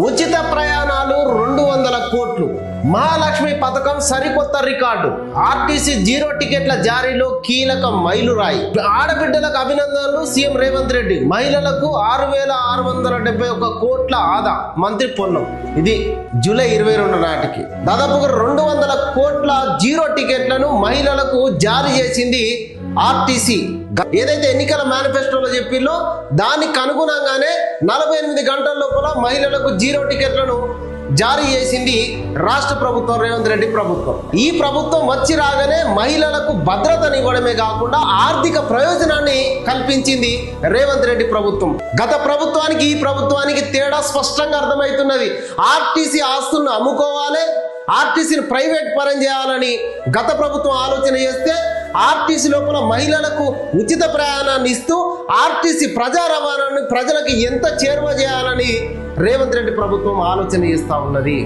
ఉచిత ప్రయాణాలు రెండు వందల కోట్లు. మహాలక్ష్మి పథకం సరికొత్త రికార్డు. ఆర్టీసీ జీరో టికెట్ల జారీలో కీలక మైలురాయి. ఆడబిడ్డలకు అభినందనలు సీఎం రేవంత్ రెడ్డి. మహిళలకు ఆరు వేల ఆరు వందల డెబ్బై ఒక కోట్ల ఆదా. మంత్రి పొన్నం. ఇది జూలై ఇరవై రెండు నాటికి. దాదాపుగా రెండు వందల కోట్ల జీరో టికెట్లను మహిళలకు జారీ చేసింది ఆర్టీసీ ఏదైతే ఎన్నికల మేనిఫెస్టోలో చెప్పిందో దానికి అనుగుణంగానే నలభై ఎనిమిది గంటల లోపల మహిళలకు జీరో టికెట్లను జారీ చేసింది రాష్ట్ర ప్రభుత్వం రేవంత్ రెడ్డి ప్రభుత్వం. ఈ ప్రభుత్వం వచ్చి రాగానే మహిళలకు భద్రతనివ్వడమే కాకుండా ఆర్థిక ప్రయోజనాన్ని కల్పించింది రేవంత్ రెడ్డి ప్రభుత్వం. గత ప్రభుత్వానికి ఈ ప్రభుత్వానికి తేడా స్పష్టంగా అర్థమవుతున్నది. ఆర్టీసీ ఆస్తులను అమ్ముకోవాలి ఆర్టీసీని ప్రైవేట్ పరం చేయాలని గత ప్రభుత్వం ఆలోచన చేస్తే ఆర్టీసీ లోపల మహిళలకు ఉచిత ప్రయాణాన్ని ఇస్తూ ఆర్టీసీ ప్రజా రవాణాన్ని ప్రజలకు ఎంత చేరువ చేయాలని రేవంత్ రెడ్డి ప్రభుత్వం ఆలోచన చేస్తూ ఉన్నది.